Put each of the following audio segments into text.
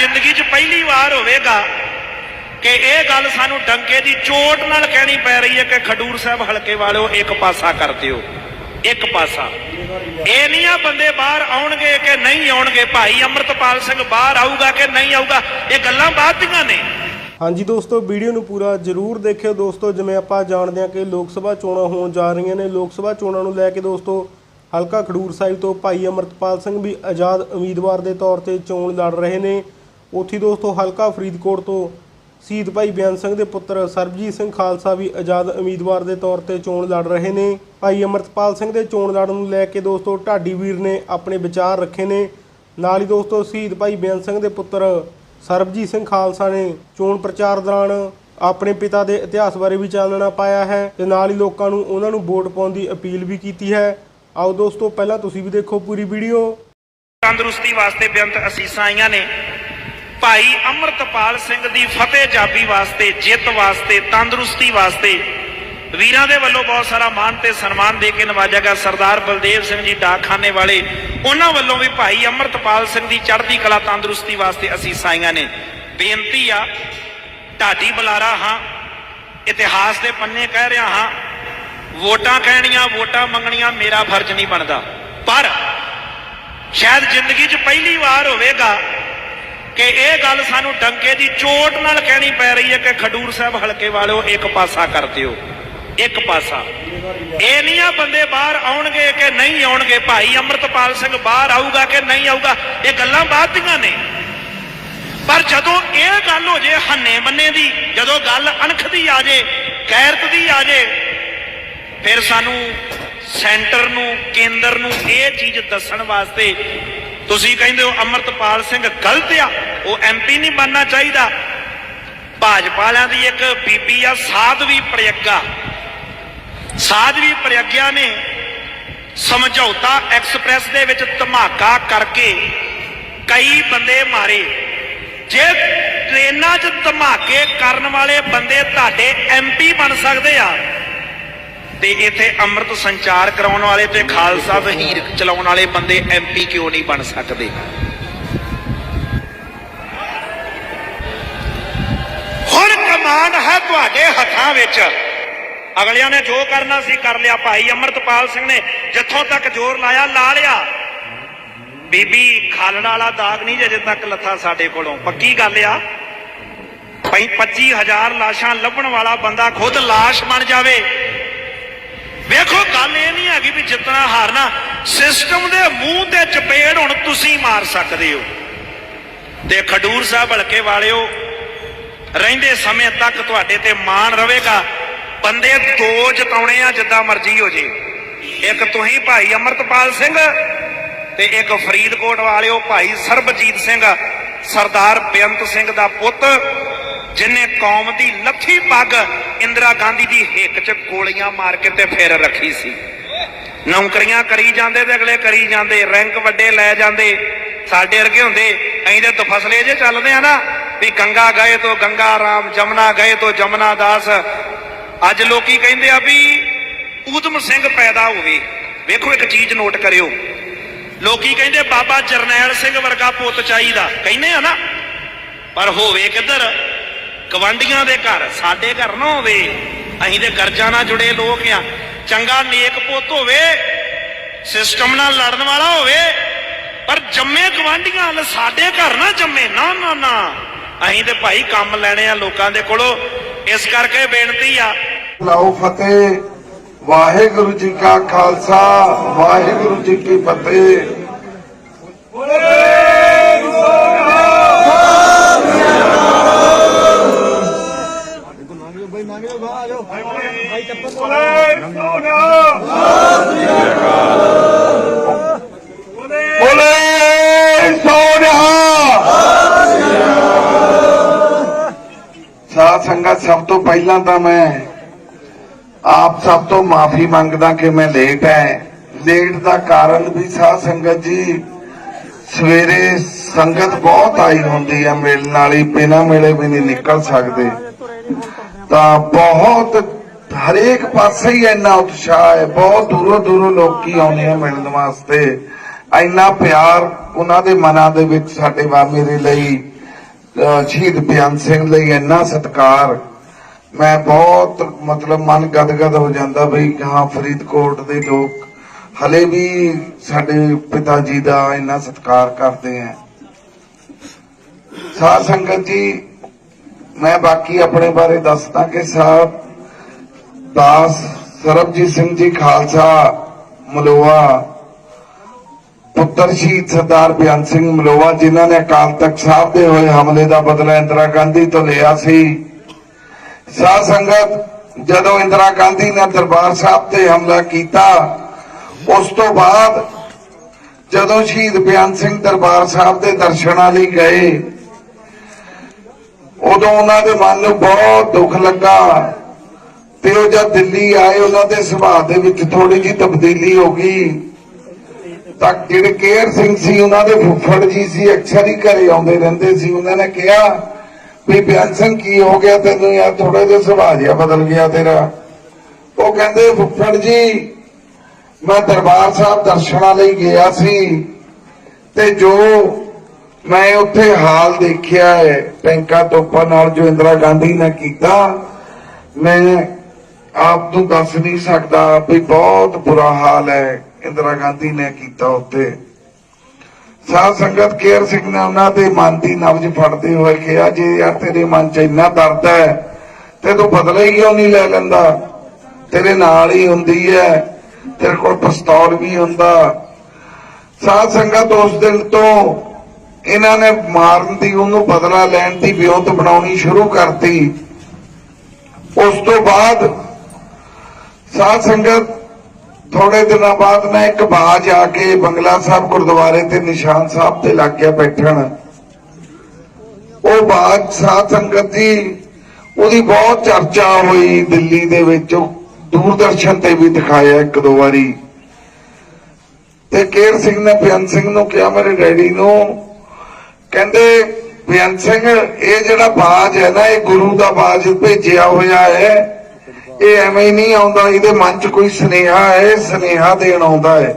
ਜ਼ਿੰਦਗੀ 'ਚ ਪਹਿਲੀ ਵਾਰ ਹੋਵੇਗਾ ਕਿ ਇਹ ਗੱਲ ਸਾਨੂੰ ਡੰਕੇ ਦੀ ਚੋਟ ਨਾਲ ਕਹਿਣੀ ਪੈ ਰਹੀ ਹੈ ਕਿ ਖਡੂਰ ਸਾਹਿਬ ਹਲਕੇ ਵਾਲਿਓ, ਇੱਕ ਪਾਸਾ ਕਰ ਦਿਓ। ਇੱਕ ਪਾਸਾ। ਇਹ ਨਹੀਂ ਆ ਬੰਦੇ ਬਾਹਰ ਆਉਣਗੇ ਕਿ ਨਹੀਂ ਆਉਣਗੇ। ਭਾਈ ਅਮਰਤਪਾਲ ਸਿੰਘ ਬਾਹਰ ਆਊਗਾ ਕਿ ਨਹੀਂ ਆਊਗਾ, ਇਹ ਗੱਲਾਂ ਬਾਅਦ ਦੀਆਂ ਨੇ। ਹਾਂਜੀ ਦੋਸਤੋ, ਵੀਡੀਓ ਨੂੰ ਪੂਰਾ ਜਰੂਰ ਦੇਖਿਓ। ਦੋਸਤੋ, ਜਿਵੇਂ ਆਪਾਂ ਜਾਣਦੇ ਹਾਂ ਕਿ ਲੋਕ ਸਭਾ ਚੋਣਾਂ ਹੋਣ ਜਾ ਰਹੀਆਂ ਨੇ। ਲੋਕ ਸਭਾ ਚੋਣਾਂ ਨੂੰ ਲੈ ਕੇ ਦੋਸਤੋ, ਹਲਕਾ ਖਡੂਰ ਸਾਹਿਬ ਤੋਂ ਭਾਈ ਅਮਰਤਪਾਲ ਸਿੰਘ ਵੀ ਆਜ਼ਾਦ ਉਮੀਦਵਾਰ ਦੇ ਤੌਰ ਤੇ ਚੋਣ ਲੜ ਰਹੇ ਨੇ। ਉੱਥੇ ਦੋਸਤੋ ਹਲਕਾ ਫਰੀਦਕੋਟ ਤੋਂ ਸ਼ਹੀਦ ਭਾਈ ਬਿਆਨ ਸਿੰਘ ਦੇ ਪੁੱਤਰ ਸਰਬਜੀਤ ਸਿੰਘ ਖਾਲਸਾ ਵੀ ਆਜ਼ਾਦ ਉਮੀਦਵਾਰ ਦੇ ਤੌਰ ਤੇ ਚੋਣ ਲੜ ਰਹੇ ਨੇ। ਭਾਈ ਅਮਰਤਪਾਲ ਸਿੰਘ ਦੇ ਚੋਣ ਲੜਨ ਨੂੰ ਲੈ ਕੇ ਦੋਸਤੋ ਢਾਡੀ ਵੀਰ ਨੇ ਆਪਣੇ ਵਿਚਾਰ ਰੱਖੇ ਨੇ। ਨਾਲ ਹੀ ਦੋਸਤੋ ਸ਼ਹੀਦ ਭਾਈ ਬਿਆਨ ਸਿੰਘ ਦੇ ਪੁੱਤਰ ਸਰਬਜੀਤ ਸਿੰਘ ਖਾਲਸਾ ਨੇ ਚੋਣ ਪ੍ਰਚਾਰ ਦੌਰਾਨ ਆਪਣੇ ਪਿਤਾ ਦੇ ਇਤਿਹਾਸ ਬਾਰੇ ਵੀ ਚਾਨਣਾ ਪਾਇਆ ਹੈ ਤੇ ਨਾਲ ਹੀ ਲੋਕਾਂ ਨੂੰ ਉਹਨਾਂ ਨੂੰ ਵੋਟ ਪਾਉਣ ਦੀ ਅਪੀਲ ਵੀ ਕੀਤੀ ਹੈ। ਆਓ ਦੋਸਤੋ ਪਹਿਲਾਂ ਤੁਸੀਂ ਵੀ ਦੇਖੋ ਪੂਰੀ ਵੀਡੀਓ। ਤੰਦਰੁਸਤੀ ਵਾਸਤੇ ਬੇਅੰਤ ਅਸੀਸਾਂ ਆਈਆਂ ਨੇ। ਭਾਈ ਅਮਰਤਪਾਲ ਸਿੰਘ ਦੀ ਫਤਿਹ ਜਾਬੀ ਵਾਸਤੇ, ਜਿੱਤ ਵਾਸਤੇ, ਤੰਦਰੁਸਤੀ ਵਾਸਤੇ ਵੀਰਾਂ ਦੇ ਵੱਲੋਂ ਬਹੁਤ ਸਾਰਾ ਮਾਣ ਤੇ ਸਨਮਾਨ ਦੇ ਕੇ ਨਵਾਜਿਆ ਗਿਆ ਸਰਦਾਰ ਬਲਦੇਵ ਸਿੰਘ ਜੀ ਡਾਕਖਾਨੇ ਵਾਲੇ। ਉਹਨਾਂ ਵੱਲੋਂ ਵੀ ਭਾਈ ਅਮਰਤਪਾਲ ਸਿੰਘ ਦੀ ਚੜ੍ਹਦੀ ਕਲਾ, ਤੰਦਰੁਸਤੀ ਵਾਸਤੇ ਅਸੀਂ ਸਾਈਆਂ ਨੇ। ਬੇਨਤੀ ਆ, ਢਾਡੀ ਬੁਲਾਰਾ ਹਾਂ, ਇਤਿਹਾਸ ਦੇ ਪੰਨੇ ਕਹਿ ਰਿਹਾ ਹਾਂ, ਵੋਟਾਂ ਕਹਿਣੀਆਂ, ਵੋਟਾਂ ਮੰਗਣੀਆਂ, ਮੇਰਾ ਫਰਜ਼ ਨਹੀਂ ਬਣਦਾ। ਪਰ ਸ਼ਾਇਦ ਜ਼ਿੰਦਗੀ 'ਚ ਪਹਿਲੀ ਵਾਰ ਹੋਵੇਗਾ ਕਿ ਇਹ ਗੱਲ ਸਾਨੂੰ ਡੰਕੇ ਦੀ ਚੋਟ ਨਾਲ ਕਹਿਣੀ ਪੈ ਰਹੀ ਹੈ ਕਿ ਖਡੂਰ ਸਾਹਿਬ ਹਲਕੇ ਵਾਲਿਓ ਇੱਕ ਪਾਸਾ ਕਰ ਦਿਓ। ਇੱਕ ਪਾਸਾ। ਇਹ ਨਹੀਂ ਆ ਬੰਦੇ ਬਾਹਰ ਆਉਣਗੇ ਕਿ ਨਹੀਂ ਆਉਣਗੇ। ਭਾਈ ਅਮਰਤਪਾਲ ਸਿੰਘ ਬਾਹਰ ਆਊਗਾ ਕਿ ਨਹੀਂ ਆਊਗਾ, ਇਹ ਗੱਲਾਂ ਬਾਅਦ ਦੀਆਂ ਨੇ। ਪਰ ਜਦੋਂ ਇਹ ਗੱਲ ਹੋ ਜੇ ਹੰਨੇ ਮੰਨੇ ਦੀ, ਜਦੋਂ ਗੱਲ ਅਣਖ ਦੀ ਆ ਜੇ, ਗੈਰਤ ਦੀ ਆ ਜੇ, ਫਿਰ ਸਾਨੂੰ ਸੈਂਟਰ ਨੂੰ, ਕੇਂਦਰ ਨੂੰ ਇਹ ਚੀਜ਼ ਦੱਸਣ ਵਾਸਤੇ ਤੁਸੀਂ ਕਹਿੰਦੇ ਹੋ ਅਮਰਤਪਾਲ ਸਿੰਘ ਗਲਤ ਆ, ਉਹ ਐਮਪੀ ਨਹੀਂ ਬਣਨਾ ਚਾਹੀਦਾ। ਭਾਜਪਾ ਵਾਲਿਆਂ ਦੀ ਇੱਕ ਬੀਬੀ ਆ, ਸਾਧਵੀ ਪ੍ਰਯੱਗਾ। ਸਾਧਵੀ ਪ੍ਰਯੱਗਿਆ ਨੇ ਸਮਝੌਤਾ ਐਕਸਪ੍ਰੈਸ ਦੇ ਵਿੱਚ ਧਮਾਕਾ ਕਰਕੇ ਕਈ ਬੰਦੇ ਮਾਰੇ। ਜੇ ਟ੍ਰੇਨਾਂ 'ਚ ਧਮਾਕੇ ਕਰਨ ਵਾਲੇ ਬੰਦੇ ਤੁਹਾਡੇ ਐਮਪੀ ਬਣ ਸਕਦੇ ਆ ਤੇ ਇੱਥੇ ਅੰਮ੍ਰਿਤ ਸੰਚਾਰ ਕਰਾਉਣ ਵਾਲੇ ਤੇ ਖਾਲਸਾ ਵਹੀਰ ਚਲਾਉਣ ਵਾਲੇ ਬੰਦੇ ਐਮਪੀ ਕਿਉਂ ਨਹੀਂ ਬਣ ਸਕਦੇ? ਹੁਣ ਕਮਾਂਡ ਹੈ ਤੁਹਾਡੇ ਹੱਥਾਂ ਵਿੱਚ। ਅਗਲਿਆਂ ਨੇ ਜੋ ਕਰਨਾ ਸੀ ਕਰ ਲਿਆ ਭਾਈ ਅਮਰਤਪਾਲ ਸਿੰਘ ਨੇ। ਜਿੱਥੋਂ ਤੱਕ ਜ਼ੋਰ ਲਾਇਆ ਲਾ ਲਿਆ। ਬੀਬੀ ਖਾਲੜਾ ਵਾਲਾ ਦਾਗ ਨਹੀਂ ਜੇ ਤੱਕ ਲੱਥਾ ਸਾਡੇ ਕੋਲੋਂ। ਪੱਕੀ ਗੱਲ ਆ? 25000 ਲਾਸ਼ਾਂ ਲੱਭਣ ਵਾਲਾ ਬੰਦਾ ਖੁਦ ਲਾਸ਼ ਬਣ ਜਾਵੇ। ਵੇਖੋ ਗੱਲ ਇਹ ਨਹੀਂ ਹੈਗੀ ਵੀ ਜਿੱਤਣਾ, ਹਾਰਨਾ। ਸਿਸਟਮ ਦੇ ਮੂੰਹ ਤੇ ਚਪੇੜ ਹੁਣ ਤੁਸੀਂ ਮਾਰ ਸਕਦੇ ਹੋ। ਤੇ ਖਡੂਰ ਸਾਹਿਬ ਹਲਕੇ ਵਾਲਿਓ, ਰਹਿੰਦੇ ਸਮੇਂ ਤੱਕ ਤੁਹਾਡੇ ਤੇ ਮਾਣ ਰਹੇਗਾ। ਬੰਦੇ ਦੋ ਜਿਤਾਉਣੇ ਆ, ਜਿੱਦਾਂ ਮਰਜ਼ੀ ਹੋ ਜੇ। ਇੱਕ ਤੁਸੀਂ ਭਾਈ ਅਮਰਤਪਾਲ ਸਿੰਘ ਤੇ ਇੱਕ ਫਰੀਦਕੋਟ ਵਾਲਿਓ ਭਾਈ ਸਰਬਜੀਤ ਸਿੰਘ। ਸਰਦਾਰ ਬੇਅੰਤ ਸਿੰਘ ਦਾ ਪੁੱਤ। ਜਿਨੇ ਕੌਮ ਦੀ ਲੱਥੀ ਪੱਗ ਇੰਦਰਾ ਗਾਂਧੀ ਦੀ ਹਿੱਕ 'ਚ ਗੋਲੀਆਂ ਮਾਰ ਕੇ ਤੇ ਫੇਰ ਰੱਖੀ ਸੀ। ਨੌਕਰੀਆਂ ਕਰੀ ਜਾਂਦੇ ਤੇ ਅਗਲੇ ਕਰੀ ਜਾਂਦੇ, ਰੈਂਕ ਵੱਡੇ ਲੈ ਜਾਂਦੇ, ਸਾਡੇ ਵਰਗੇ ਹੁੰਦੇ, ਅਸੀਂ ਤੇ ਤਫਸਲੇ ਜੇ ਚੱਲਦੇ ਆ ਨਾ ਵੀ ਗੰਗਾ ਗਏ ਤੋਂ ਗੰਗਾ ਰਾਮ, ਜਮਨਾ ਗਏ ਤੋਂ ਜਮਨਾ ਦਾਸ। ਅੱਜ ਲੋਕੀ ਕਹਿੰਦੇ ਆ ਵੀ ਊਧਮ ਸਿੰਘ ਪੈਦਾ ਹੋਵੇ। ਵੇਖੋ ਇੱਕ ਚੀਜ਼ ਨੋਟ ਕਰਿਓ। ਲੋਕੀ ਕਹਿੰਦੇ ਬਾਬਾ ਜਰਨੈਲ ਸਿੰਘ ਵਰਗਾ ਪੁੱਤ ਚਾਹੀਦਾ। ਕਹਿੰਦੇ ਆ ਨਾ, ਪਰ ਹੋਵੇ ਕਿੱਧਰ? ਗਵਾਂਡੀਆਂ ਦੇ ਘਰ, ਸਾਡੇ ਘਰ ਨਾ ਹੋਵੇ। ਅਸੀਂ ਤੇ ਕਰਜ਼ਾਂ ਨਾਲ ਜੁੜੇ ਲੋਕ ਆ। ਚੰਗਾ ਨੇਕ ਪੁੱਤ ਹੋਵੇ ਸਿਸਟਮ ਨਾਲ ਲੜਨ ਵਾਲਾ ਹੋਵੇ, ਪਰ ਜੰਮੇ ਗਵਾਂਡੀਆਂ ਨਾਲ ਸਾਡੇ ਘਰ ਨਾ ਜੰਮੇ। ਨਾ ਨਾ ਨਾ। ਅਸੀਂ ਤੇ ਭਾਈ ਕੰਮ ਲੈਣੇ ਆ ਲੋਕਾਂ ਦੇ ਕੋਲੋਂ। ਇਸ ਕਰਕੇ ਬੇਨਤੀ ਆ। ਲਾਓ ਫਤਿਹ। ਵਾਹਿਗੁਰੂ ਜੀ ਕਾ ਖਾਲਸਾ, ਵਾਹਿਗੁਰੂ ਜੀ ਕੀ ਫਤਿਹ। ਬੋਲੇ ਸੋਨਿਹਾ ਸਾਧ ਸੰਗਤ ਸਭ ਤੋਂ ਪਹਿਲਾਂ ਤਾਂ ਮੈਂ ਆਪ ਸਭ ਤੋਂ ਮਾਫੀ ਮੰਗਦਾ ਕਿ ਮੈਂ ਲੇਟ ਹੈ ਲੇਟ ਦਾ ਕਾਰਨ ਵੀ ਸਾਧ ਸੰਗਤ ਜੀ ਸਵੇਰੇ ਸੰਗਤ ਬਹੁਤ ਆਈ ਹੁੰਦੀ ਹੈ ਮਿਲਣ ਵਾਲੀ ਬਿਨਾਂ ਮਿਲੇ ਵੀ ਨਹੀਂ ਨਿਕਲ ਸਕਦੇ। ਤਾਂ ਬਹੁਤ ਹਰੇਕ ਪਾਸੇ ਹੀ ਇੰਨਾ ਉਤਸ਼ਾਹ ਹੈ, ਬਹੁਤ ਦੂਰੋਂ ਦੂਰੋਂ ਲੋਕੀ ਆਉਂਦੇ ਆ ਮਿਲਣ ਵਾਸਤੇ। ਇੰਨਾ ਪਿਆਰ ਉਹਨਾਂ ਦੇ ਮਨਾਂ ਦੇ ਵਿੱਚ ਸਾਡੇ ਵਾ ਮੇਰੇ ਲਈ ਸ਼ਹੀਦ ਬਿਆਨ ਸਿੰਘ ਲਈ ਇੰਨਾ ਸਤਿਕਾਰ। ਮੈਂ ਬਹੁਤ ਮਤਲਬ ਮਨ ਗਦਗਦ ਹੋ ਜਾਂਦਾ ਬਈ ਹਾਂ, ਫਰੀਦਕੋਟ ਦੇ ਲੋਕ ਹਲੇ ਵੀ ਸਾਡੇ ਪਿਤਾ ਜੀ ਦਾ ਇੰਨਾ ਸਤਿਕਾਰ ਕਰਦੇ ਆ। ਸਾਧ ਸੰਗਤ ਜੀ ਮੈਂ ਬਾਕੀ ਆਪਣੇ ਬਾਰੇ ਦੱਸਦਾ ਕਿ ਸਾਹਿਬ ਦਾਸ ਸਰਬਜੀਤ ਸਿੰਘ ਜੀ ਖਾਲਸਾ ਮਲੋਆ ਪੁੱਤਰ ਸ਼ਹੀਦ ਸਰਦਾਰ ਬਿਆਨ ਸਿੰਘ ਮਲੋਆ ਜਿਨ੍ਹਾਂ ਨੇ ਅਕਾਲ ਤਖਤ ਸਾਹਿਬ ਦੇ ਹੋਏ ਹਮਲੇ ਦਾ ਬਦਲਾ ਇੰਦਰਾ ਗਾਂਧੀ ਤੋਂ ਲਿਆ ਸੀ। ਸਾਧ ਸੰਗਤ, ਜਦੋਂ ਇੰਦਰਾ ਗਾਂਧੀ ਨੇ ਦਰਬਾਰ ਸਾਹਿਬ ਤੇ ਹਮਲਾ ਕੀਤਾ, ਉਸ ਤੋਂ ਬਾਅਦ ਜਦੋਂ ਸ਼ਹੀਦ ਬਿਆਨ ਸਿੰਘ ਦਰਬਾਰ ਸਾਹਿਬ ਦੇ ਦਰਸ਼ਨਾਂ ਲਈ ਗਏ ਉਦੋਂ ਉਹਨਾਂ ਦੇ ਮਨ ਨੂੰ ਬਹੁਤ ਦੁੱਖ ਲੱਗਾ। ਤੇ ਉਹ ਜਦ ਦਿੱਲੀ ਆਏ, ਉਹਨਾਂ ਦੇ ਸੁਭਾਅ ਦੇ ਵਿੱਚ ਥੋੜੀ ਜਿਹੀ ਤਬਦੀਲੀ ਹੋ ਗਈ। ਤਾਂ ਜਿਹੜੇ ਕੇਅਰ ਸਿੰਘ ਸੀ, ਉਹਨਾਂ ਦੇ ਫੁੱਫੜ ਜੀ ਸੀ, ਅਕਸਰ ਹੀ ਘਰੇ ਆਉਂਦੇ ਰਹਿੰਦੇ ਸੀ। ਉਹਨਾਂ ਨੇ ਕਿਹਾ ਵੀ, ਬਿਆਨ ਸਿੰਘ, ਕੀ ਹੋ ਗਿਆ ਤੈਨੂੰ? ਯਾਰ ਥੋੜਾ ਜਿਹਾ ਸੁਭਾਅ ਜਿਹਾ ਬਦਲ ਗਿਆ ਤੇਰਾ। ਉਹ ਕਹਿੰਦੇ, ਫੁੱਫੜ ਜੀ, ਮੈਂ ਦਰਬਾਰ ਸਾਹਿਬ ਦਰਸ਼ਨਾਂ ਲਈ ਗਿਆ ਸੀ ਤੇ ਜੋ ਮੈਂ ਉੱਥੇ ਹਾਲ ਦੇਖਿਆ ਹੈ, ਟੈਂਕਾਂ ਤੋਪਾਂ ਨਾਲ ਜੋ ਇੰਦਰਾ ਗਾਂਧੀ ਨੇ ਕੀਤਾ, ਮੈਂ ਆਪ ਨੂੰ ਦੱਸ ਨਹੀਂ ਸਕਦਾ ਵੀ ਬਹੁਤ ਬੁਰਾ ਹਾਲ ਹੈ ਇੰਦਰਾ ਗਾਂਧੀ ਨੇ ਕੀਤਾ ਉੱਥੇ। ਸਾਧ ਸੰਗਤ ਕੇਰ ਸਿੰਘ ਨੇ ਉਹਨਾਂ ਦੇ ਮਨ ਦੀ ਨਬਜ ਫੜਦੇ ਹੋਏ ਕਿਹਾ, ਜੇ ਯਾਰ ਤੇਰੇ ਮਨ 'ਚ ਇੰਨਾ ਦਰਦ ਹੈ, ਤੇ ਤੂੰ ਬਦਲਾ ਹੀ ਕਿਉਂ ਨਹੀਂ ਲੈ ਲੈਂਦਾ? ਤੇਰੇ ਨਾਲ ਹੀ ਹੁੰਦੀ ਹੈ, ਤੇਰੇ ਕੋਲ ਪਿਸਤੌਲ ਵੀ ਹੁੰਦਾ। ਸਾਧ ਸੰਗਤ ਉਸ ਦਿਨ ਤੋਂ ਇਹਨਾਂ ਨੇ ਮਾਰਨ ਦੀ, ਉਹਨੂੰ ਬਦਲਾ ਲੈਣ ਦੀ ਵਿਉਂਤ ਬਣਾਉਣੀ ਸ਼ੁਰੂ ਕਰਤੀ। ਉਸ ਤੋਂ ਬਾਅਦ ਸਾਧ ਸੰਗਤ ਥੋੜੇ ਦਿਨਾਂ ਬਾਅਦ ਨਾ ਇੱਕ ਬਾਜ ਆ ਕੇ ਬੰਗਲਾ ਸਾਹਿਬ ਗੁਰਦੁਆਰੇ ਤੇ ਨਿਸ਼ਾਨ ਸਾਹਿਬ ਤੇ ਲੱਗ ਗਿਆ ਬੈਠਣ। ਉਹ ਬਾਜ ਸਾਧ ਸੰਗਤ ਜੀ ਉਹਦੀ ਬਹੁਤ ਚਰਚਾ ਹੋਈ ਦਿੱਲੀ ਦੇ ਵਿੱਚ। ਦੂਰਦਰਸ਼ਨ ਤੇ ਵੀ ਦਿਖਾਇਆ ਇੱਕ ਦੋ ਵਾਰੀ। ਤੇ ਕੇਰ ਸਿੰਘ ਨੇ ਬਿਆਨ ਸਿੰਘ ਨੂੰ ਕਿਹਾ, ਮੇਰੇ ਡੈਡੀ ਨੂੰ ਕਹਿੰਦੇ ਬਿਆਨ ਸਿੰਘ, ਇਹ ਜਿਹੜਾ ਬਾਜ ਹੈ ਨਾ, ਇਹ ਗੁਰੂ ਦਾ ਬਾਜ ਭੇਜਿਆ ਹੋਇਆ ਹੈ। ਇਹ ਐਵੇਂ ਹੀ ਨਹੀਂ ਆਉਂਦਾ, ਇਹਦੇ ਮਨ 'ਚ ਕੋਈ ਸੁਨੇਹਾ ਹੈ, ਸੁਨੇਹਾ ਦੇਣ ਆਉਂਦਾ ਹੈ।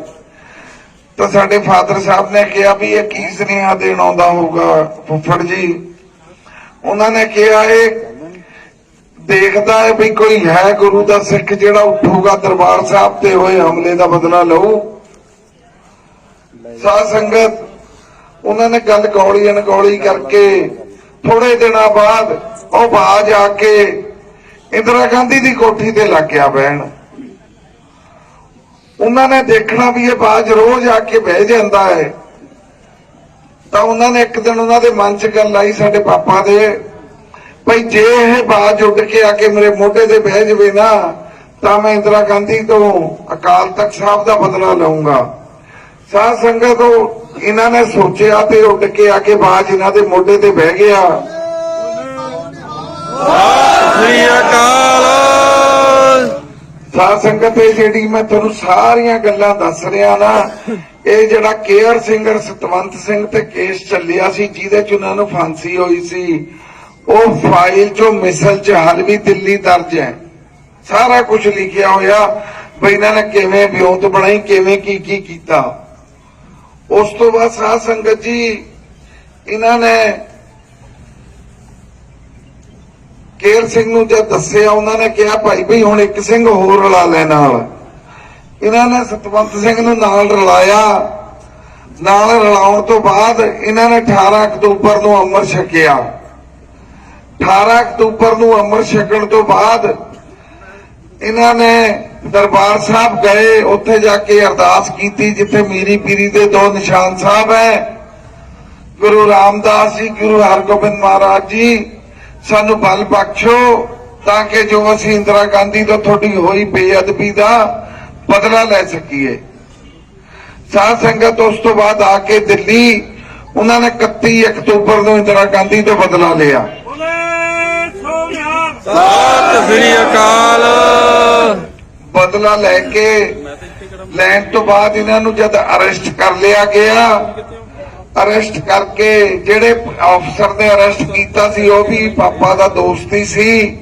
ਤਾਂ ਸਾਡੇ ਫਾਦਰ ਸਾਹਿਬ ਨੇ ਕਿਹਾ ਵੀ ਇਹ ਕੀ ਸੁਨੇਹਾ ਦੇਣ ਆਉਂਦਾ ਹੋਊਗਾ, ਫੁੱਫੜ ਜੀ? ਉਹਨਾਂ ਨੇ ਕਿਹਾ, ਇਹ ਦੇਖਦਾ ਹੈ ਵੀ ਕੋਈ ਹੈ ਗੁਰੂ ਦਾ ਸਿੱਖ ਜਿਹੜਾ ਉੱਠੂਗਾ ਦਰਬਾਰ ਸਾਹਿਬ ਤੇ ਹੋਏ ਹਮਲੇ ਦਾ ਬਦਲਾ ਲਊ। ਸਾਧ ਸੰਗਤ ਉਹਨਾਂ ਨੇ ਗੱਲ ਕੌੜੀ ਅਣਕੌੜੀ ਕਰਕੇ ਥੋੜੇ ਦਿਨਾਂ ਬਾਅਦ ਉਹ ਬਾਜ ਆ ਕੇ ਇੰਦਰਾ ਗਾਂਧੀ ਦੀ ਕੋਠੀ ਤੇ ਲੱਗ ਗਿਆ ਬਹਿਣ। ਉਹਨਾਂ ਨੇ ਦੇਖਣਾ ਵੀ ਇਹ ਬਾਜ ਰੋਜ਼ ਆ ਕੇ ਬਹਿ ਜਾਂਦਾ ਹੈ। ਤਾਂ ਉਹਨਾਂ ਨੇ ਇੱਕ ਦਿਨ ਉਹਨਾਂ ਦੇ ਮਨ 'ਚ ਗੱਲ ਆਈ ਸਾਡੇ ਪਾਪਾ ਦੇ, ਭਈ ਜੇ ਇਹ ਬਾਜ ਉੱਡ ਕੇ ਆ ਕੇ ਮੇਰੇ ਮੋਢੇ ਤੇ ਬਹਿ ਜਵੇ ਨਾ, ਤਾਂ ਮੈਂ ਇੰਦਰਾ ਗਾਂਧੀ ਤੋਂ ਅਕਾਲ ਤਖਤ ਸਾਹਿਬ ਦਾ ਬਦਲਾ ਲਵਾਂਗਾ ਸਾਧ ਸੰਗਤ ਉਹ ਇਹਨਾਂ ਨੇ ਸੋਚਿਆ ਤੇ ਉੱਡ ਕੇ ਆ ਕੇ ਬਾਜ ਇਹਨਾਂ ਦੇ ਮੋਢੇ ਤੇ ਬਹਿ ਗਿਆ। ਸ੍ਰੀ ਅਕਾਲ। ਸਾਧ ਸੰਗਤ ਇਹ ਜਿਹੜੀ ਮੈਂ ਤੁਹਾਨੂੰ ਸਾਰੀਆਂ ਗੱਲਾਂ ਦੱਸ ਰਿਹਾ ਨਾ ਇਹ ਜਿਹੜਾ ਕੇਅਰ ਸਿੰਗਰ ਸਤਵੰਤ ਸਿੰਘ ਤੇ ਕੇਸ ਚੱਲਿਆ ਸੀ ਜਿਹਦੇ ਚ ਉਹਨਾਂ ਨੂੰ ਫਾਂਸੀ ਹੋਈ ਸੀ ਉਹ ਫਾਈਲ ਚੋਂ ਮਿਸਲ ਚ ਹਲ ਵੀ ਦਿੱਲੀ ਦਰਜ ਹੈ। ਸਾਰਾ ਕੁਝ ਲਿਖਿਆ ਹੋਇਆ ਵੀ ਇਹਨਾਂ ਨੇ ਕਿਵੇਂ ਵਿਉਂਤ ਬਣਾਈ ਕਿਵੇਂ ਕੀ ਕੀ ਕੀਤਾ। ਉਸ ਤੋਂ ਬਾਅਦ ਸਾਧ ਸੰਗਤ ਜੀ, ਇਹਨਾਂ ਨੇ ਕੇਰ ਸਿੰਘ ਨੂੰ ਜਦ ਦੱਸਿਆ, ਉਹਨਾਂ ਨੇ ਕਿਹਾ, ਭਾਈ ਵੀ ਹੁਣ ਇੱਕ ਸਿੰਘ ਹੋਰ ਰਲਾ ਲੈ ਨਾਲ। ਇਹਨਾਂ ਨੇ ਸਤਵੰਤ ਸਿੰਘ ਨੂੰ ਨਾਲ ਰਲਾਇਆ। ਨਾਲ ਰਲਾਉਣ ਤੋਂ ਬਾਅਦ ਇਹਨਾਂ ਨੇ 18 ਅਕਤੂਬਰ ਨੂੰ ਅੰਮ੍ਰਿਤ ਛਕਿਆ। 18 ਅਕਤੂਬਰ ਨੂੰ ਅੰਮ੍ਰਿਤ ਛਕਣ ਤੋਂ ਬਾਅਦ ਇਹਨਾਂ ਨੇ ਦਰਬਾਰ ਸਾਹਿਬ ਗਏ, ਉੱਥੇ ਜਾ ਕੇ ਅਰਦਾਸ ਕੀਤੀ, ਜਿੱਥੇ ਮੀਰੀ ਪੀਰੀ ਦੇ ਦੋ ਨਿਸ਼ਾਨ ਸਾਹਿਬ ਹੈ। ਗੁਰੂ ਰਾਮਦਾਸ ਜੀ, ਗੁਰੂ ਹਰਗੋਬਿੰਦ ਮਹਾਰਾਜ ਜੀ, ਸਾਨੂੰ ਬਲ ਬਖਸ਼ੋ, ਤਾਂ ਕਿ ਜੋ ਅਸੀਂ ਇੰਦਰਾ ਗਾਂਧੀ ਤੋਂ ਤੁਹਾਡੀ ਹੋਈ ਬੇਅਦਬੀ ਦਾ ਬਦਲਾ ਲੈ ਸਕੀਏ। ਸਾਧ ਸੰਗਤ ਉਸ ਤੋਂ ਬਾਅਦ ਆ ਕੇ ਦਿੱਲੀ, ਉਹਨਾਂ ਨੇ 31 ਅਕਤੂਬਰ ਨੂੰ ਇੰਦਰਾ ਗਾਂਧੀ ਤੋਂ ਬਦਲਾ ਲਿਆ। ਸਤਿ ਸ੍ਰੀ ਅਕਾਲ। ਬਦਲਾ ਲੈ ਕੇ ਲੈਣ ਤੋਂ ਬਾਅਦ ਇਹਨਾਂ ਨੂੰ ਜਦ ਅਰੈਸਟ ਕਰ ਲਿਆ ਗਿਆ ਅਰੈਸਟ ਕਰਕੇ ਜਿਹੜੇ ਅਫਸਰ ਨੇ ਅਰੈਸਟ ਕੀਤਾ ਸੀ, ਉਹ ਵੀ ਪਾਪਾ ਦਾ ਦੋਸਤ ਹੀ ਸੀ।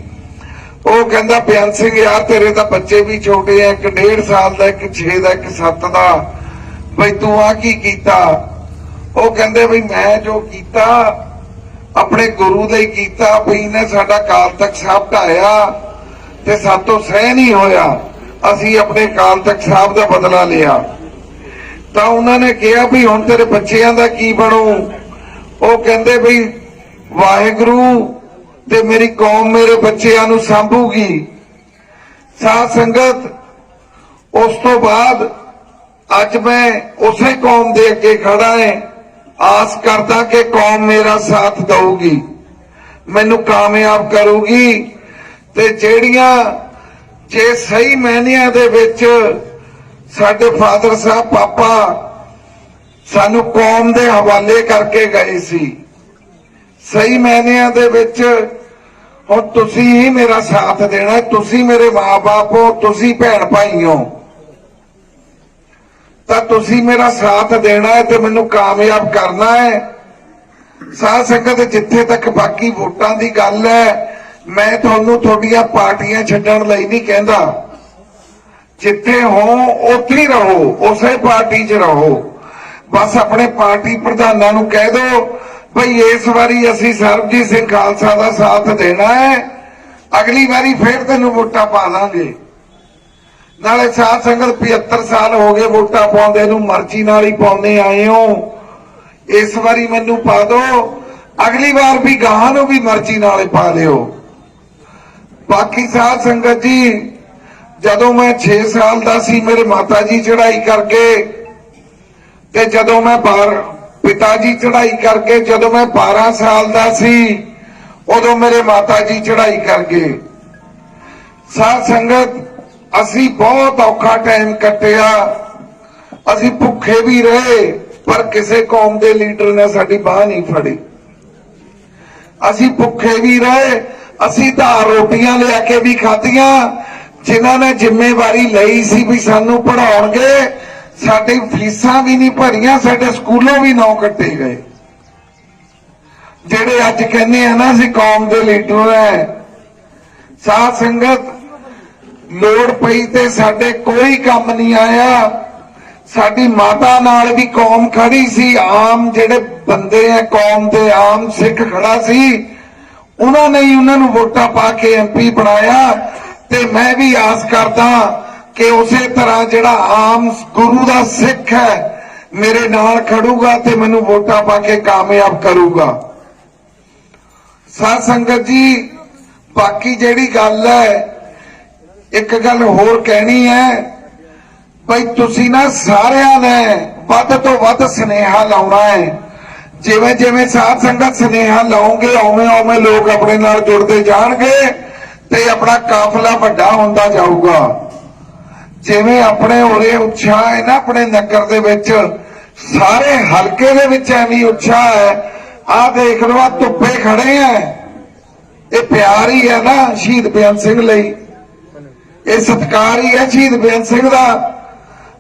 ਉਹ ਕਹਿੰਦਾ ਬਿਆਨ ਸਿੰਘ ਯਾਰ, ਤੇਰੇ ਤਾਂ ਬੱਚੇ ਵੀ ਛੋਟੇ ਆ, ਇੱਕ 1.5 ਸਾਲ ਦਾ, ਇੱਕ 6 ਦਾ, ਇੱਕ 7 ਦਾ। ਬਈ ਤੂੰ ਆ ਕੀ ਕੀਤਾ? ਉਹ ਕਹਿੰਦੇ, ਬਈ ਮੈਂ ਜੋ ਕੀਤਾ ਆਪਣੇ ਗੁਰੂ ਲਈ ਕੀਤਾ ਵੀ ਨੇ ਸਾਡਾ ਕਾਲ ਤਖਤ ਸਾਹਿਬ ਢਾਇਆ ਤੇ ਸਾਤੋਂ ਸਹਿ ਨਹੀਂ ਹੋਇਆ। ਅਸੀਂ ਆਪਣੇ ਕਾਲ ਤਖਤ ਸਾਹਿਬ ਦਾ ਬਦਲਾ ਲਿਆ। ਤਾਂ ਉਹਨਾਂ ਨੇ ਕਿਹਾ ਵੀ ਹੁਣ ਤੇਰੇ ਬੱਚਿਆਂ ਦਾ ਕੀ ਬਣੂ? ਉਹ ਕਹਿੰਦੇ ਵੀ ਵਾਹਿਗੁਰੂ ਤੇ ਮੇਰੀ ਕੌਮ ਮੇਰੇ ਬੱਚਿਆਂ ਨੂੰ ਸੰਭੂਗੀ। ਸਾਧ ਸੰਗਤ, ਉਸ ਤੋਂ ਬਾਅਦ ਅੱਜ ਮੈਂ ਉਸੇ ਕੌਮ ਦੇ ਅੱਗੇ ਖੜਾ ਹਾਂ। ਆਸ ਕਰਦਾ ਕਿ ਕੌਮ ਮੇਰਾ ਸਾਥ ਦਊਗੀ, ਮੈਨੂੰ ਕਾਮਯਾਬ ਕਰੂਗੀ ਤੇ ਜਿਹੜੀਆਂ, ਜੇ ਸਹੀ ਮਹਿਨਿਆਂ ਦੇ ਵਿੱਚ ਸਾਡੇ ਫਾਦਰ ਸਾਹਿਬ ਪਾਪਾ ਸਾਨੂੰ ਕੌਮ ਦੇ ਹਵਾਲੇ ਕਰਕੇ ਗਏ ਸੀ, ਸਹੀ ਮਹਿਨਿਆਂ ਦੇ ਵਿੱਚ ਹੁਣ ਤੁਸੀਂ ਹੀ ਮੇਰਾ ਸਾਥ ਦੇਣਾ, ਤੁਸੀਂ ਮੇਰੇ ਮਾਪੇ ਹੋ, ਤੁਸੀਂ ਭੈਣ ਭਾਈ ਹੋ। ਤਾਂ ਤੁਸੀਂ ਮੇਰਾ ਸਾਥ ਦੇਣਾ ਹੈ ਤੇ ਮੈਨੂੰ ਕਾਮਯਾਬ ਕਰਨਾ ਹੈ। ਸਾਧ ਸੰਗਤ, ਜਿੱਥੇ ਤੱਕ ਬਾਕੀ ਵੋਟਾਂ ਦੀ ਗੱਲ ਹੈ, ਮੈਂ ਤੁਹਾਨੂੰ ਤੁਹਾਡੀਆਂ ਪਾਰਟੀਆਂ ਛੱਡਣ ਲਈ ਨਹੀਂ ਕਹਿੰਦਾ। ਜਿੱਥੇ ਹੋ, ਉੱਥੇ ਹੀ ਰਹੋ, ਉਸੇ ਪਾਰਟੀ 'ਚ ਰਹੋ। ਬਸ ਆਪਣੇ ਪਾਰਟੀ ਪ੍ਰਧਾਨਾਂ ਨੂੰ ਕਹਿ ਦਿਓ ਭਈ ਇਸ ਵਾਰੀ ਅਸੀਂ ਸਰਬਜੀਤ ਸਿੰਘ ਖਾਲਸਾ ਦਾ ਸਾਥ ਦੇਣਾ ਹੈ। ਅਗਲੀ ਵਾਰੀ ਫੇਰ ਤੈਨੂੰ ਵੋਟਾਂ ਪਾ ਦਾਂਗੇ। ਨਾਲੇ ਸਾਧ ਸੰਗਤ 75 ਸਾਲ ਹੋ ਗਏ ਵੋਟਾਂ ਪਾਉਂਦੇ ਨੂੰ, ਮਰਜ਼ੀ ਨਾਲ ਹੀ ਪਾਉਂਦੇ ਆਏ ਹੋ। ਇਸ ਵਾਰੀ ਮੈਨੂੰ ਪਾ ਦਿਓ ਅਗਲੀ ਵਾਰ ਵੀ ਗਾਹਾਂ ਨੂੰ ਵੀ ਮਰਜ਼ੀ ਨਾਲ ਹੀ ਪਾ ਲਿਓ। ਬਾਕੀ ਸਾਧ ਸੰਗਤ ਜੀ, ਜਦੋਂ ਮੈਂ 6 ਸਾਲ ਦਾ ਸੀ, ਮੇਰੇ ਮਾਤਾ ਜੀ ਚੜਾਈ ਕਰਕੇ ਤੇ ਜਦੋਂ ਮੈਂ ਬਾਰ ਪਿਤਾ ਜੀ ਚੜਾਈ ਕਰਕੇ ਜਦੋਂ ਮੈਂ 12 ਸਾਲ ਦਾ ਸੀ, ਉਦੋਂ ਮੇਰੇ ਮਾਤਾ ਜੀ ਚੜਾਈ ਕਰ ਗਏ ਸਾਧ ਸੰਗਤ ਅਸੀਂ ਬਹੁਤ ਔਖਾ ਟਾਈਮ ਕੱਟਿਆ। ਅਸੀਂ ਭੁੱਖੇ ਵੀ ਰਹੇ, ਪਰ ਕਿਸੇ ਕੌਮ ਦੇ ਲੀਡਰ ਨੇ ਸਾਡੀ ਬਾਹ ਨਹੀਂ ਫੜੀ। ਅਸੀਂ ਭੁੱਖੇ ਵੀ ਰਹੇ, ਅਸੀਂ ਤਾਂ ਰੋਟੀਆਂ ਲਿਆ ਕੇ ਵੀ ਖਾਧੀਆਂ, ਜਿਨ੍ਹਾਂ ਨੇ ਜ਼ਿੰਮੇਵਾਰੀ ਲਈ ਸੀ ਵੀ ਸਾਨੂੰ ਪੜਾਉਣਗੇ ਸਾਡੀ ਫੀਸਾਂ ਵੀ ਨਹੀਂ ਭਰੀਆਂ, ਸਾਡੇ ਸਕੂਲੋਂ ਵੀ ਨੌ ਕੱਟੇ ਗਏ। ਜਿਹੜੇ ਅੱਜ ਕਹਿੰਦੇ ਆ ਨਾ ਅਸੀਂ ਕੌਮ ਦੇ ਲੀਡਰ ਹੈ ਸਾਧ ਸੰਗਤ ਲੋੜ ਪਈ ਤੇ ਸਾਡੇ ਕੋਈ ਕੰਮ ਨਹੀਂ ਆਇਆ। ਸਾਡੀ ਮਾਤਾ ਨਾਲ ਵੀ ਕੌਮ ਖੜੀ ਸੀ, ਆਮ ਜਿਹੜੇ ਬੰਦੇ ਆ, ਕੌਮ ਦੇ ਆਮ ਸਿੱਖ ਖੜਾ ਸੀ। ਉਹਨਾਂ ਨੇ ਹੀ ਉਹਨਾਂ ਨੂੰ ਵੋਟਾਂ ਪਾ ਕੇ ਐਮਪੀ ਬਣਾਇਆ ਤੇ ਮੈਂ ਵੀ ਆਸ ਕਰਦਾ ਕਿ ਉਸੇ ਤਰ੍ਹਾਂ ਜਿਹੜਾ ਆਮ ਗੁਰੂ ਦਾ ਸਿੱਖ ਹੈ, ਮੇਰੇ ਨਾਲ ਖੜੂਗਾ ਤੇ ਮੈਨੂੰ ਵੋਟਾਂ ਪਾ ਕੇ ਕਾਮਯਾਬ ਕਰੂਗਾ। ਸਾਧ ਸੰਗਤ ਜੀ, ਬਾਕੀ ਜਿਹੜੀ ਗੱਲ ਹੈ ਇੱਕ ਗੱਲ ਹੋਰ ਕਹਿਣੀ ਹੈ ਭਈ ਤੁਸੀਂ ਨਾ ਸਾਰਿਆਂ ਨੇ ਵੱਧ ਤੋਂ ਵੱਧ ਸਨੇਹਾ ਲਾਉਣਾ ਹੈ। ਜਿਵੇਂ ਜਿਵੇਂ ਸਾਧ ਸੰਗਤ ਸਨੇਹਾ ਲਾਉਂਗੇ ਓਵੇਂ ਓਵੇਂ ਲੋਕ ਆਪਣੇ ਨਾਲ ਜੁੜਦੇ ਜਾਣਗੇ ਤੇ ਆਪਣਾ ਕਾਫਲਾ ਵੱਡਾ ਹੁੰਦਾ ਜਾਊਗਾ। ਜਿਵੇਂ ਆਪਣੇ ਉਰੇ ਉਤਸ਼ਾਹ ਹੈ ਨਾ ਆਪਣੇ ਨਗਰ ਦੇ ਵਿੱਚ, ਸਾਰੇ ਹਲਕੇ ਦੇ ਵਿੱਚ ਐਵੇਂ ਉਤਸ਼ਾਹ ਹੈ, ਆਹ ਦੇਖ ਲਓ ਆ ਧੁੱਪੇ ਖੜੇ ਆ ਇਹ ਪਿਆਰ ਹੀ ਹੈ ਨਾ ਸ਼ਹੀਦ ਬੇਅੰਤ ਸਿੰਘ ਲਈ। ਇਹ ਸਤਿਕਾਰ ਹੀ ਹੈ ਸ਼ਹੀਦ ਬੇਅੰਤ ਸਿੰਘ ਦਾ।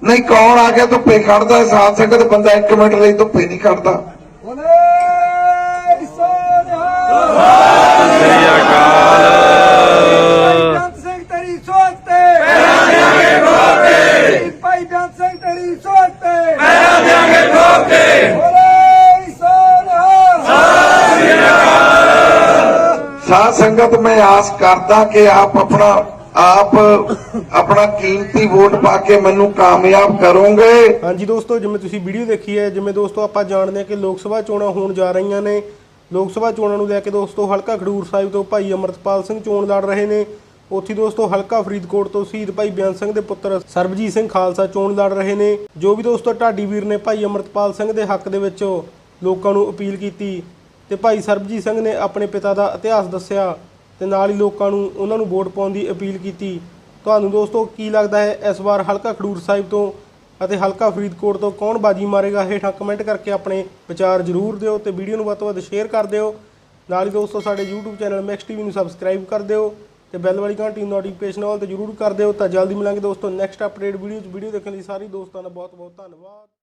ਨਹੀਂ ਕੌਣ ਆ ਕੇ ਧੁੱਪੇ ਖੜਦਾ ਹੈ? ਸਾਧ ਸੰਗਤ ਬੰਦਾ 1 ਮਿੰਟ ਲਈ ਧੁੱਪੇ ਨਹੀਂ ਖੜਦਾ। ਸਾਧ ਸੰਗਤ ਮੈਂ ਆਸ ਕਰਦਾ ਕਿ ਆਪ ਆਪਣਾ ਆਪ ਆਪਣਾ ਕੀਮਤੀ ਵੋਟ ਪਾ ਕੇ ਮੈਨੂੰ ਕਾਮਯਾਬ ਕਰੋਗੇ? ਹਾਂਜੀ ਦੋਸਤੋ, ਜਿਵੇਂ ਤੁਸੀਂ ਵੀਡੀਓ ਦੇਖੀ ਹੈ, ਜਿਵੇਂ ਦੋਸਤੋ ਆਪਾਂ ਜਾਣਦੇ ਹਾਂ ਕਿ ਲੋਕ ਸਭਾ ਚੋਣਾਂ ਹੋਣ ਜਾ ਰਹੀਆਂ ਨੇ। ਲੋਕ ਸਭਾ ਚੋਣਾਂ ਨੂੰ ਲੈ ਕੇ ਦੋਸਤੋ ਹਲਕਾ ਖਡੂਰ ਸਾਹਿਬ ਤੋਂ ਭਾਈ ਅਮਰਤਪਾਲ ਸਿੰਘ ਚੋਣ ਲੜ ਰਹੇ ਨੇ। ਉੱਥੇ ਦੋਸਤੋ ਹਲਕਾ ਫਰੀਦਕੋਟ ਤੋਂ ਸ਼ਹੀਦ ਭਾਈ ਬਿਆਨ ਸਿੰਘ ਦੇ ਪੁੱਤਰ ਸਰਬਜੀਤ ਸਿੰਘ ਖਾਲਸਾ ਚੋਣ ਲੜ ਰਹੇ ਨੇ। ਜੋ ਵੀ ਦੋਸਤੋ ਢਾਡੀ ਵੀਰ ਨੇ ਭਾਈ ਅਮਰਤਪਾਲ ਸਿੰਘ ਦੇ ਹੱਕ ਦੇ ਵਿੱਚ ਲੋਕਾਂ ਨੂੰ ਅਪੀਲ ਕੀਤੀ ਤੇ ਭਾਈ ਸਰਬਜੀਤ ਸਿੰਘ ਨੇ ਆਪਣੇ ਪਿਤਾ ਦਾ ਇਤਿਹਾਸ ਦੱਸਿਆ। ਤੇ ਨਾਲ ਹੀ ਲੋਕਾਂ ਨੂੰ, ਉਹਨਾਂ ਨੂੰ ਵੋਟ ਪਾਉਣ ਦੀ ਅਪੀਲ ਕੀਤੀ। ਤੁਹਾਨੂੰ ਦੋਸਤੋ, ਕੀ ਲੱਗਦਾ ਹੈ ਇਸ ਵਾਰ ਹਲਕਾ ਖਡੂਰ ਸਾਹਿਬ ਤੋਂ ਅਤੇ ਹਲਕਾ ਫਰੀਦਕੋਟ ਤੋਂ ਕੌਣ ਬਾਜੀ ਮਾਰੇਗਾ? ਹੇਠਾਂ ਕਮੈਂਟ ਕਰਕੇ ਆਪਣੇ ਵਿਚਾਰ ਜ਼ਰੂਰ ਦਿਓ ਤੇ ਵੀਡੀਓ ਨੂੰ ਵੱਧ ਤੋਂ ਵੱਧ ਸ਼ੇਅਰ ਕਰ ਦਿਓ। ਨਾਲ ਹੀ ਦੋਸਤੋ, ਸਾਡੇ YouTube ਚੈਨਲ ਮੈਕਸ ਟੀਵੀ ਨੂੰ ਸਬਸਕ੍ਰਾਈਬ ਕਰ ਦਿਓ ਤੇ ਬੈਲ ਵਾਲੀ ਘੰਟੀ ਨੂੰ ਨੋਟੀਫਿਕੇਸ਼ਨ ਆਲ ਤੇ ਜ਼ਰੂਰ ਕਰ ਦਿਓ। ਤਾਂ ਜਲਦੀ ਮਿਲਾਂਗੇ ਦੋਸਤੋ ਨੈਕਸਟ ਅਪਡੇਟ ਵੀਡੀਓ 'ਚ। ਵੀਡੀਓ ਦੇਖਣ ਲਈ ਸਾਰੇ ਦੋਸਤਾਂ ਦਾ ਬਹੁਤ ਬਹੁਤ ਧੰਨਵਾਦ।